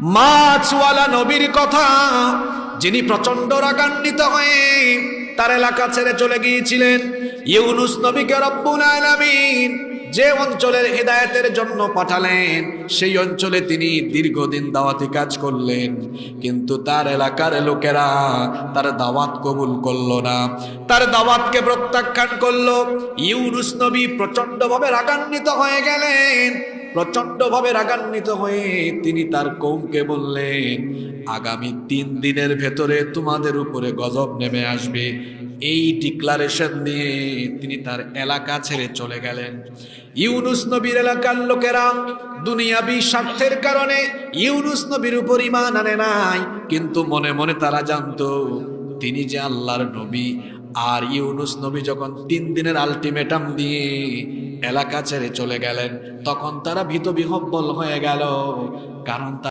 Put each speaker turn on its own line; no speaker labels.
মাছওয়ালা নবীর কথা, যিনি প্রচণ্ড রাগান্বিত হয়ে তার এলাকা ছেড়ে চলে গিয়েছিলেন। ইউনুস নবীকে রব্বুল আলামিন যে অঞ্চলের হেদায়েতের জন্য পাঠালেন, সেই অঞ্চলে তিনি দীর্ঘদিন দাওয়াতি কাজ করলেন। কিন্তু তার এলাকার লোকেরা তার দাওয়াত কবুল করল না। তার দাওয়াতকে প্রত্যাখ্যান করল। ইউনুস নবী প্রচন্ডভাবে রাগান্বিত হয়ে গেলেন। প্রচন্ডভাবে রাগান্বিত হয়ে তিনি তার কৌমকে বললেন, আগামী তিন দিনের ভেতরে তোমাদের উপরে গজব নেমে আসবে। এই ডিক্লারেশন দিয়ে তিনি তার এলাকা ছেড়ে চলে গেলেন। ইউনুস নবীর এলাকার লোকেরা দুনিয়াবি স্বার্থের কারণে ইউনুস নবীর উপর ইমান আনে নাই, কিন্তু মনে মনে তারা জানতো, তিনি যে আল্লাহর নবী। আর ইউনুস নবী যখন তিন দিনের আলটিমেটাম দিয়ে এলাকা ছেড়ে চলে গেলেন। তখন তারা ভীত বিহব্বল হয়ে গেল কারণ